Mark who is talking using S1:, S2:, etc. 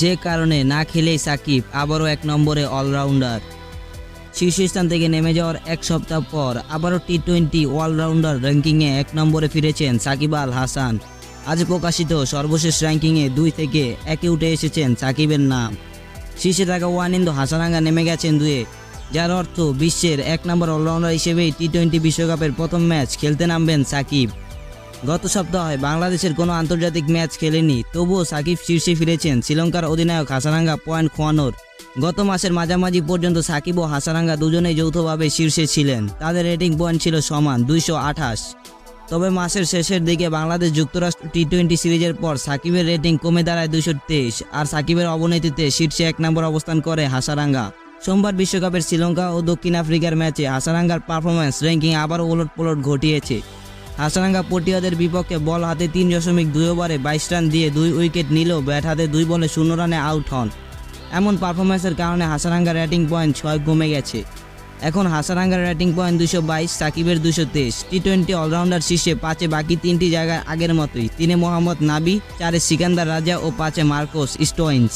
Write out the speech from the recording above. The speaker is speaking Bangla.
S1: যে কারণে না খেলেই সাকিব আবারও এক নম্বরে অলরাউন্ডার। শীর্ষস্থান থেকে নেমে যাওয়ার এক সপ্তাহ পর আবারও টি টোয়েন্টি অলরাউন্ডার র্যাঙ্কিংয়ে এক নম্বরে ফিরেছেন সাকিব আল হাসান। আজ প্রকাশিত সর্বশেষ র্যাঙ্কিংয়ে দুই থেকে একে উঠে এসেছেন সাকিবের নাম। শীর্ষে থাকা ওয়ানিন্দু হাসানাঙ্গা নেমে গেছেন দুয়ে, যার অর্থ বিশ্বের এক নম্বর অলরাউন্ডার হিসেবেই টি টোয়েন্টি বিশ্বকাপের প্রথম ম্যাচ খেলতে নামবেন সাকিব। গত সপ্তাহে বাংলাদেশের কোনো আন্তর্জাতিক ম্যাচ খেলেনি, তবুও সাকিব শীর্ষে ফিরেছেন শ্রীলঙ্কার অধিনায়ক হাসানাঙ্গা পয়েন্ট খোয়ানোর। গত মাসের মাঝামাঝি পর্যন্ত সাকিব ও হাসানাঙ্গা দুজনেই যৌথভাবে শীর্ষে ছিলেন। তাদের রেটিং পয়েন্ট ছিল সমান দুইশো আঠাশ। তবে মাসের শেষের দিকে বাংলাদেশ যুক্তরাষ্ট্র টি টোয়েন্টি সিরিজের পর সাকিবের রেটিং কমে দাঁড়ায় দুশো তেইশ আর সাকিবের অবনতিতে শীর্ষে এক নম্বর অবস্থান করে হাসারাঙ্গা সোমবার বিশ্বকাপের শ্রীলঙ্কা ও দক্ষিণ আফ্রিকার ম্যাচে হাসারাঙ্গার পারফরম্যান্স র্যাঙ্কিং আবারও ওলট পলট ঘটিয়েছে। হাসারাঙ্গা পটিয়াদের বিপক্ষে বল হাতে তিন দশমিক দুই ওভারে বাইশ রান দিয়ে দুই উইকেট নিলেও ব্যাট হাতে দুই বলে শূন্য রানে আউট হন। এমন পারফরম্যান্সের কারণে হাসারাঙ্গার রেটিং পয়েন্ট ছয় কমে গেছে। এখন হাসারাঙ্গার রেটিং পয়েন্ট দুশো বাইশ, সাকিবের দুশো তেইশ। টি টোয়েন্টি অলরাউন্ডার শীর্ষে পাঁচে বাকি তিনটি জায়গায় আগের মতোই। তিনে মোহাম্মদ নাবি, চারে সিকান্দার রাজা ও পাঁচে মার্কোস স্টোইন্স